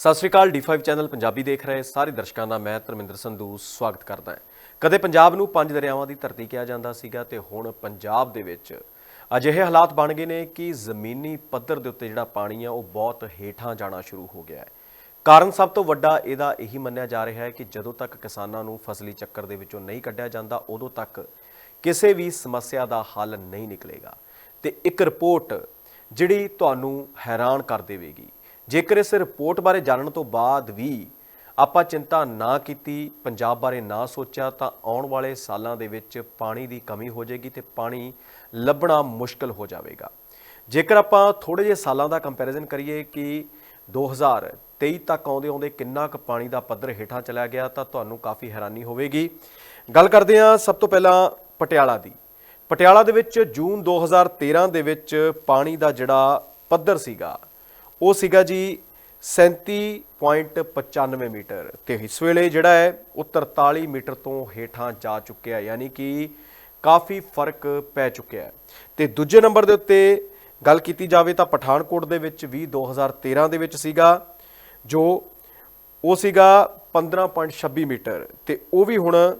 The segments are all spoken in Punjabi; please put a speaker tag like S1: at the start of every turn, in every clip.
S1: ਸਤਿ ਸ਼੍ਰੀ ਅਕਾਲ D5 ਚੈਨਲ ਪੰਜਾਬੀ ਦੇਖ ਰਹੇ ਸਾਰੇ ਦਰਸ਼ਕਾਂ ਦਾ ਮੈਂ ਧਰਮਿੰਦਰ ਸੰਧੂ ਸਵਾਗਤ ਕਰਦਾ ਹਾਂ। ਕਦੇ ਪੰਜਾਬ ਨੂੰ ਪੰਜ ਦਰਿਆਵਾਂ ਦੀ ਧਰਤੀ ਕਿਹਾ ਜਾਂਦਾ ਸੀਗਾ ਤੇ ਹੁਣ ਪੰਜਾਬ ਦੇ ਵਿੱਚ ਅਜਿਹੇ ਹਾਲਾਤ ਬਣ ਗਏ ਨੇ ਕਿ ਜ਼ਮੀਨੀ ਪੱਧਰ ਦੇ ਉੱਤੇ ਜਿਹੜਾ ਪਾਣੀ ਆ, ਉਹ ਬਹੁਤ ਹੇਠਾਂ ਜਾਣਾ ਸ਼ੁਰੂ ਹੋ ਗਿਆ ਹੈ। ਕਾਰਨ ਸਭ ਤੋਂ ਵੱਡਾ ਇਹਦਾ ਇਹੀ ਮੰਨਿਆ ਜਾ ਰਿਹਾ ਹੈ ਕਿ ਜਦੋਂ ਤੱਕ ਕਿਸਾਨਾਂ ਨੂੰ ਫਸਲੀ ਚੱਕਰ ਦੇ ਵਿੱਚੋਂ ਨਹੀਂ ਕੱਢਿਆ ਜਾਂਦਾ, ਉਦੋਂ ਤੱਕ ਕਿਸੇ ਵੀ ਸਮੱਸਿਆ ਦਾ ਹੱਲ ਨਹੀਂ ਨਿਕਲੇਗਾ। ਤੇ ਇੱਕ ਰਿਪੋਰਟ ਜਿਹੜੀ ਤੁਹਾਨੂੰ ਹੈਰਾਨ ਕਰ ਦੇਵੇਗੀ। ਜੇਕਰ ਇਸ ਰਿਪੋਰਟ ਬਾਰੇ ਜਾਣਨ ਤੋਂ ਬਾਅਦ ਵੀ ਆਪਾਂ ਚਿੰਤਾ ਨਾ ਕੀਤੀ, ਪੰਜਾਬ ਬਾਰੇ ਨਾ ਸੋਚਿਆ, ਤਾਂ ਆਉਣ ਵਾਲੇ ਸਾਲਾਂ ਦੇ ਵਿੱਚ ਪਾਣੀ ਦੀ ਕਮੀ ਹੋ ਜਾਏਗੀ ਤੇ ਪਾਣੀ ਲੱਭਣਾ ਮੁਸ਼ਕਲ ਹੋ ਜਾਵੇਗਾ। ਜੇਕਰ ਆਪਾਂ ਥੋੜੇ ਜਿਹੇ ਸਾਲਾਂ ਦਾ ਕੰਪੈਰੀਜ਼ਨ ਕਰੀਏ ਕਿ 2023 ਤੱਕ ਆਉਂਦੇ ਆਉਂਦੇ ਕਿੰਨਾ ਕੁ ਪਾਣੀ ਦਾ ਪੱਧਰ ਹੇਠਾਂ ਚਲਾ ਗਿਆ, ਤਾਂ ਤੁਹਾਨੂੰ ਕਾਫੀ ਹੈਰਾਨੀ ਹੋਵੇਗੀ। ਗੱਲ ਕਰਦੇ ਹਾਂ ਸਭ ਤੋਂ ਪਹਿਲਾਂ ਪਟਿਆਲਾ ਦੀ। ਪਟਿਆਲਾ ਦੇ ਵਿੱਚ ਜੂਨ 2013 ਦੇ ਵਿੱਚ ਪਾਣੀ ਦਾ ਜਿਹੜਾ ਪੱਧਰ ਸੀਗਾ ਉਹ ਸੀਗਾ ਜੀ 37.95 ਮੀਟਰ ਤੇ ਇਸ ਵੇਲੇ ਜਿਹੜਾ ਹੈ ਉਹ 43 ਮੀਟਰ ਤੋਂ ਹੇਠਾਂ ਜਾ ਚੁੱਕਿਆ ਯਾਨੀ ਕਿ ਕਾਫੀ ਫ਼ਰਕ ਪੈ ਚੁੱਕਿਆ ਹੈ। ਤੇ ਦੂਜੇ ਨੰਬਰ ਦੇ ਉੱਤੇ ਗੱਲ ਕੀਤੀ ਜਾਵੇ ਤਾਂ ਪਠਾਨਕੋਟ ਦੇ ਵਿੱਚ ਵੀ 2013 ਦੇ ਵਿੱਚ ਸੀਗਾ, ਜੋ ਉਹ ਸੀਗਾ 15.26 ਮੀਟਰ ਤੇ ਉਹ ਵੀ ਹੁਣ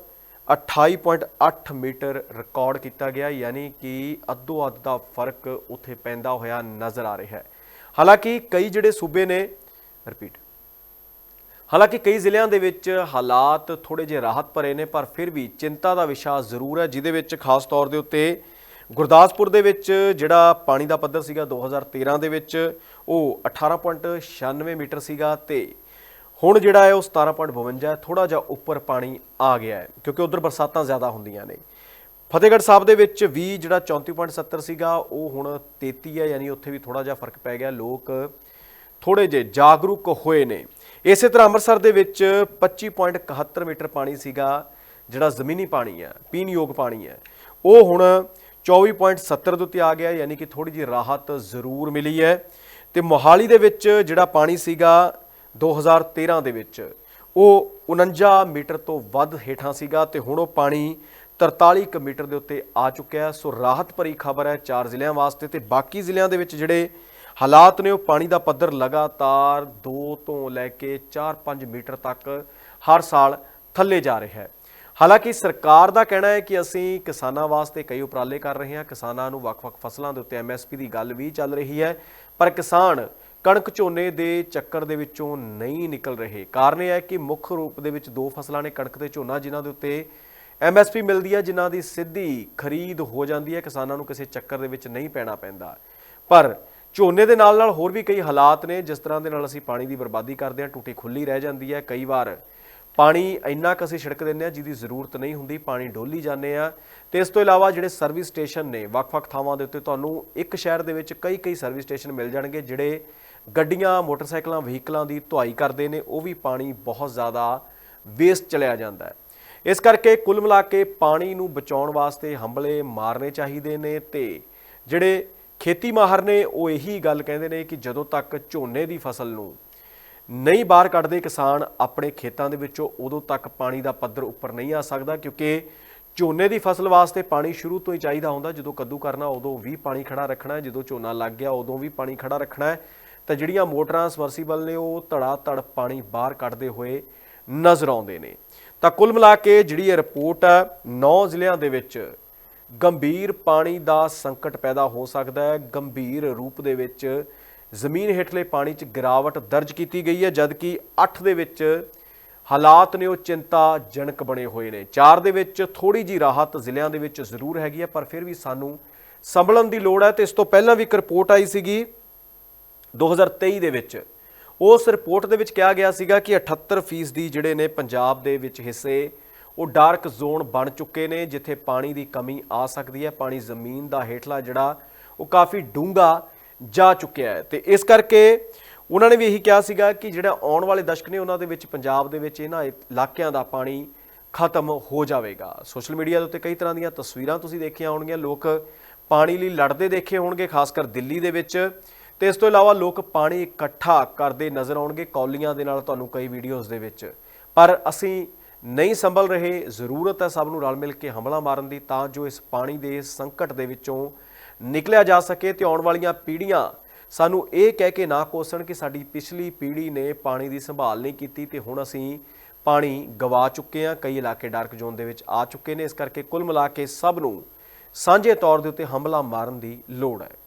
S1: 28.8 ਮੀਟਰ ਰਿਕਾਰਡ ਕੀਤਾ ਗਿਆ, ਯਾਨੀ ਕਿ ਅੱਧੋ ਅੱਧ ਦਾ ਫ਼ਰਕ ਉੱਥੇ ਪੈਂਦਾ ਹੋਇਆ ਨਜ਼ਰ ਆ ਰਿਹਾ ਹੈ। ਹਾਲਾਂਕਿ ਕਈ ਜਿਹੜੇ ਸੂਬੇ ਨੇ ਰਿਪੀਟ ਹਾਲਾਂਕਿ ਕਈ ਜ਼ਿਲ੍ਹਿਆਂ ਦੇ ਵਿੱਚ ਹਾਲਾਤ ਥੋੜੇ ਜਿਹੇ ਰਾਹਤ ਭਰੇ ਨੇ, ਪਰ ਫਿਰ ਵੀ ਚਿੰਤਾ ਦਾ ਵਿਸ਼ਾ ਜ਼ਰੂਰ ਹੈ, ਜਿਹਦੇ ਵਿੱਚ ਖਾਸ ਤੌਰ ਦੇ ਉੱਤੇ ਗੁਰਦਾਸਪੁਰ ਦੇ ਵਿੱਚ ਜਿਹੜਾ ਪਾਣੀ ਦਾ ਪੱਧਰ ਸੀਗਾ 2013 ਦੇ ਵਿੱਚ, ਉਹ 18.96 ਮੀਟਰ ਸੀਗਾ ਤੇ ਹੁਣ ਜਿਹੜਾ ਹੈ ਉਹ 17.52 ਥੋੜਾ ਜਿਹਾ ਉੱਪਰ ਪਾਣੀ ਆ ਗਿਆ ਹੈ, ਕਿਉਂਕਿ ਉਧਰ ਬਰਸਾਤਾਂ ਜ਼ਿਆਦਾ ਹੁੰਦੀਆਂ ਨੇ। ਫਤਿਹਗੜ੍ਹ ਸਾਹਿਬ ਦੇ ਵਿੱਚ ਵੀ ਜਿਹੜਾ 34.70 ਸੀਗਾ, ਉਹ ਹੁਣ 33 ਹੈ, ਯਾਨੀ ਉੱਥੇ ਵੀ ਥੋੜਾ ਜਿਹਾ ਫ਼ਰਕ ਪੈ ਗਿਆ। ਲੋਕ ਥੋੜੇ ਜਿਹੇ ਜਾਗਰੂਕ ਹੋਏ ਨੇ। ਇਸੇ ਤਰ੍ਹਾਂ ਅੰਮ੍ਰਿਤਸਰ ਦੇ ਵਿੱਚ 25.71 ਮੀਟਰ ਪਾਣੀ ਸੀਗਾ, ਜਿਹੜਾ ਜ਼ਮੀਨੀ ਪਾਣੀ ਹੈ, ਪੀਣਯੋਗ ਪਾਣੀ ਹੈ। ਉਹ ਹੁਣ 24.70 ਦੇ ਉੱਤੇ ਆ ਗਿਆ, ਯਾਨੀ ਕਿ ਥੋੜੀ ਜਿਹੀ ਰਾਹਤ ਜ਼ਰੂਰ ਮਿਲੀ ਹੈ। ਤੇ ਮੋਹਾਲੀ ਦੇ ਵਿੱਚ ਜਿਹੜਾ ਪਾਣੀ ਸੀਗਾ 2013 ਦੇ ਵਿੱਚ, ਉਹ 49 ਮੀਟਰ ਤੋਂ ਵੱਧ ਹੇਠਾਂ ਸੀਗਾ। ਤੇ ਹੁਣ ਉਹ ਪਾਣੀ 43 ਕੁ ਮੀਟਰ ਦੇ ਉੱਤੇ ਆ ਚੁੱਕਿਆ ਸੋ ਰਾਹਤ ਭਰੀ ਖਬਰ ਹੈ ਚਾਰ ਜ਼ਿਲ੍ਹਿਆਂ ਵਾਸਤੇ ਤੇ ਬਾਕੀ ਜ਼ਿਲ੍ਹਿਆਂ ਦੇ ਵਿੱਚ ਜਿਹੜੇ ਹਾਲਾਤ ਨੇ, ਉਹ ਪਾਣੀ ਦਾ ਪੱਧਰ ਲਗਾਤਾਰ 2 ਤੋਂ ਲੈ ਕੇ 4-5 ਮੀਟਰ ਤੱਕ ਹਰ ਸਾਲ ਥੱਲੇ ਜਾ ਰਿਹਾ ਹੈ। ਹਾਲਾਂਕਿ ਸਰਕਾਰ ਦਾ ਕਹਿਣਾ ਹੈ ਕਿ ਅਸੀਂ ਕਿਸਾਨਾਂ ਵਾਸਤੇ ਕਈ ਉਪਰਾਲੇ ਕਰ ਰਹੇ ਹਾਂ। ਕਿਸਾਨਾਂ ਨੂੰ ਵੱਖ-ਵੱਖ ਫਸਲਾਂ ਦੇ ਉੱਤੇ ਐਮਐਸਪੀ ਦੀ ਗੱਲ ਵੀ ਚੱਲ ਰਹੀ ਹੈ, ਪਰ ਕਿਸਾਨ ਕਣਕ ਝੋਨੇ ਦੇ ਚੱਕਰ ਦੇ ਵਿੱਚੋਂ ਨਹੀਂ ਨਿਕਲ ਰਹੇ। ਕਾਰਨ ਇਹ ਹੈ ਕਿ ਮੁੱਖ ਰੂਪ ਦੇ ਵਿੱਚ ਦੋ ਫਸਲਾਂ ਨੇ ਕਣਕ ਤੇ ਝੋਨਾ, ਜਿਨ੍ਹਾਂ ਦੇ ਉੱਤੇ ਐਮਐਸਪੀ ਮਿਲਦੀ ਹੈ ਜਿਨ੍ਹਾਂ ਦੀ ਸਿੱਧੀ ਖਰੀਦ ਹੋ ਜਾਂਦੀ ਹੈ, ਕਿਸਾਨਾਂ ਨੂੰ ਕਿਸੇ ਚੱਕਰ ਦੇ ਵਿੱਚ ਨਹੀਂ ਪੈਣਾ ਪੈਂਦਾ। ਪਰ ਝੋਨੇ ਦੇ ਨਾਲ ਨਾਲ ਹੋਰ ਵੀ ਕਈ ਹਾਲਾਤ ਨੇ, ਜਿਸ ਤਰ੍ਹਾਂ ਦੇ ਨਾਲ ਅਸੀਂ ਪਾਣੀ ਦੀ ਬਰਬਾਦੀ ਕਰਦੇ ਹਾਂ, ਟੂਟੀ ਖੁੱਲੀ ਰਹਿ ਜਾਂਦੀ ਹੈ। ਕਈ ਵਾਰ ਪਾਣੀ ਇੰਨਾ ਕੁ ਅਸੀਂ ਛਿੜਕ ਦਿੰਦੇ ਆ ਜਿਹਦੀ ਜ਼ਰੂਰਤ ਨਹੀਂ ਹੁੰਦੀ, ਪਾਣੀ ਡੋਲੀ ਜਾਂਦੇ ਆ ਤੇ ਇਸ ਤੋਂ ਇਲਾਵਾ ਜਿਹੜੇ ਸਰਵਿਸ ਸਟੇਸ਼ਨ ਨੇ, ਵੱਖ-ਵੱਖ ਥਾਵਾਂ ਦੇ ਉੱਤੇ ਤੁਹਾਨੂੰ ਇੱਕ ਸ਼ਹਿਰ ਦੇ ਵਿੱਚ ਕਈ-ਕਈ ਸਰਵਿਸ ਸਟੇਸ਼ਨ ਮਿਲ ਜਾਣਗੇ, ਜਿਹੜੇ ਗੱਡੀਆਂ, ਮੋਟਰਸਾਈਕਲਾਂ, ਵਹੀਕਲਾਂ ਦੀ ਧੁਆਈ ਕਰਦੇ ਨੇ, ਉਹ ਵੀ ਪਾਣੀ ਬਹੁਤ ਜ਼ਿਆਦਾ ਵੇਸਟ ਚਲਿਆ ਜਾਂਦਾ ਹੈ। ਇਸ ਕਰਕੇ ਕੁੱਲ ਮਿਲਾ ਕੇ ਪਾਣੀ ਨੂੰ ਬਚਾਉਣ ਵਾਸਤੇ ਹੰਬਲੇ ਮਾਰਨੇ ਚਾਹੀਦੇ ਨੇ ਤੇ ਜਿਹੜੇ ਖੇਤੀ ਮਾਹਰ ਨੇ, ਉਹ ਇਹੀ ਗੱਲ ਕਹਿੰਦੇ ਨੇ ਕਿ ਜਦੋਂ ਤੱਕ ਝੋਨੇ ਦੀ ਫਸਲ ਨੂੰ ਨਹੀਂ ਬਾਹਰ ਕੱਢਦੇ ਕਿਸਾਨ ਆਪਣੇ ਖੇਤਾਂ ਦੇ ਵਿੱਚੋਂ, ਉਦੋਂ ਤੱਕ ਪਾਣੀ ਦਾ ਪੱਧਰ ਉੱਪਰ ਨਹੀਂ ਆ ਸਕਦਾ ਕਿਉਂਕਿ ਝੋਨੇ ਦੀ ਫਸਲ ਵਾਸਤੇ ਪਾਣੀ ਸ਼ੁਰੂ ਤੋਂ ਹੀ ਚਾਹੀਦਾ ਹੁੰਦਾ। ਜਦੋਂ ਕੱਦੂ ਕਰਨਾ, ਉਦੋਂ ਵੀ ਪਾਣੀ ਖੜਾ ਰੱਖਣਾ ਹੈ। ਜਦੋਂ ਝੋਨਾ ਲੱਗ ਗਿਆ, ਉਦੋਂ ਵੀ ਪਾਣੀ ਖੜਾ ਰੱਖਣਾ ਹੈ। ਤਾਂ ਜਿਹੜੀਆਂ ਮੋਟਰਾਂ ਸਬਮਰਸੀਬਲ ਨੇ, ਉਹ ਧੜਾ ਧੜ ਪਾਣੀ ਬਾਹਰ ਕੱਢਦੇ ਹੋਏ ਨਜ਼ਰ ਆਉਂਦੇ ਨੇ। ਤਾਂ ਕੁੱਲ ਮਿਲਾ ਕੇ ਜਿਹੜੀ ਇਹ ਰਿਪੋਰਟ ਹੈ 9 ਜ਼ਿਲ੍ਹਿਆਂ ਦੇ ਵਿੱਚ ਗੰਭੀਰ ਪਾਣੀ ਦਾ ਸੰਕਟ ਪੈਦਾ ਹੋ ਸਕਦਾ ਹੈ। ਗੰਭੀਰ ਰੂਪ ਦੇ ਵਿੱਚ ਜ਼ਮੀਨ ਹੇਠਲੇ ਪਾਣੀ 'ਚ ਗਿਰਾਵਟ ਦਰਜ ਕੀਤੀ ਗਈ ਹੈ, ਜਦਕਿ 8 ਦੇ ਵਿੱਚ ਹਾਲਾਤ ਨੇ ਉਹ ਚਿੰਤਾਜਨਕ ਬਣੇ ਹੋਏ ਨੇ। 4 ਦੇ ਵਿੱਚ ਥੋੜੀ ਜੀ ਰਾਹਤ ਜ਼ਿਲ੍ਹਿਆਂ ਦੇ ਵਿੱਚ ਜ਼ਰੂਰ ਹੈਗੀ ਹੈ, ਪਰ ਫਿਰ ਵੀ ਸਾਨੂੰ ਸੰਭਲਣ ਦੀ ਲੋੜ ਹੈ। ਤੇ ਇਸ ਤੋਂ ਪਹਿਲਾਂ ਵੀ ਇੱਕ ਰਿਪੋਰਟ ਆਈ ਸੀਗੀ 2023 ਦੇ ਵਿੱਚ। ਉਸ ਰਿਪੋਰਟ ਦੇ ਵਿੱਚ ਕਿਹਾ ਗਿਆ ਸੀਗਾ ਕਿ 78% ਦੀ ਜਿਹੜੇ ਨੇ ਪੰਜਾਬ ਦੇ ਵਿੱਚ ਹਿੱਸੇ, ਉਹ ਡਾਰਕ ਜ਼ੋਨ ਬਣ ਚੁੱਕੇ ਨੇ, ਜਿੱਥੇ ਪਾਣੀ ਦੀ ਕਮੀ ਆ ਸਕਦੀ ਹੈ। ਪਾਣੀ ਜ਼ਮੀਨ ਦਾ ਹੇਠਲਾ ਜਿਹੜਾ, ਉਹ ਕਾਫੀ ਡੂੰਘਾ ਜਾ ਚੁੱਕਿਆ ਹੈ। ਤੇ ਇਸ ਕਰਕੇ ਉਹਨਾਂ ਨੇ ਵੀ ਇਹੀ ਕਿਹਾ ਸੀਗਾ ਕਿ ਜਿਹੜਾ ਆਉਣ ਵਾਲੇ ਦਸ਼ਕ ਨੇ, ਉਹਨਾਂ ਦੇ ਵਿੱਚ, ਪੰਜਾਬ ਦੇ ਵਿੱਚ ਇਹਨਾਂ ਇਲਾਕਿਆਂ ਦਾ ਪਾਣੀ ਖਤਮ ਹੋ ਜਾਵੇਗਾ। ਸੋਸ਼ਲ ਮੀਡੀਆ ਦੇ ਉੱਤੇ ਕਈ ਤਰ੍ਹਾਂ ਦੀਆਂ ਤਸਵੀਰਾਂ ਤੁਸੀਂ ਦੇਖੀਆਂ ਹੋਣਗੀਆਂ। ਲੋਕ ਪਾਣੀ ਲਈ ਲੜਦੇ ਦੇਖੇ ਹੋਣਗੇ ਖਾਸ ਕਰ ਦਿੱਲੀ ਦੇ ਵਿੱਚ। ਤੇ ਇਸ ਤੋਂ ਇਲਾਵਾ ਲੋਕ ਪਾਣੀ ਇਕੱਠਾ ਕਰਦੇ ਨਜ਼ਰ ਆਉਣਗੇ ਕੌਲੀਆਂ ਦੇ ਨਾਲ ਤੁਹਾਨੂੰ ਕਈ ਵੀਡੀਓਜ਼ ਦੇ ਵਿੱਚ। ਪਰ ਅਸੀਂ ਨਹੀਂ ਸੰਭਲ ਰਹੇ, ਜ਼ਰੂਰਤ ਹੈ ਸਭ ਨੂੰ ਰਲ ਮਿਲ ਕੇ ਹਮਲਾ ਮਾਰਨ ਦੀ ਤਾਂ ਜੋ ਇਸ ਪਾਣੀ ਦੇ ਸੰਕਟ ਦੇ ਵਿੱਚੋਂ ਨਿਕਲਿਆ ਜਾ ਸਕੇ ਤੇ ਆਉਣ ਵਾਲੀਆਂ ਪੀੜ੍ਹੀਆਂ ਸਾਨੂੰ ਇਹ ਕਹਿ ਕੇ ਨਾ ਕੋਸਣ ਕਿ ਸਾਡੀ ਪਿਛਲੀ ਪੀੜ੍ਹੀ ਨੇ ਪਾਣੀ ਦੀ ਸੰਭਾਲ ਨਹੀਂ ਕੀਤੀ ਤੇ ਹੁਣ ਅਸੀਂ ਪਾਣੀ ਗਵਾ ਚੁੱਕੇ ਹਾਂ। ਕਈ ਇਲਾਕੇ ਡਾਰਕ ਜ਼ੋਨ ਦੇ ਵਿੱਚ ਆ ਚੁੱਕੇ ਨੇ। ਇਸ ਕਰਕੇ ਕੁੱਲ ਮਿਲਾ ਕੇ ਸਭ ਨੂੰ ਸਾਂਝੇ ਤੌਰ ਦੇ ਉੱਤੇ ਹਮਲਾ ਮਾਰਨ ਦੀ ਲੋੜ ਹੈ।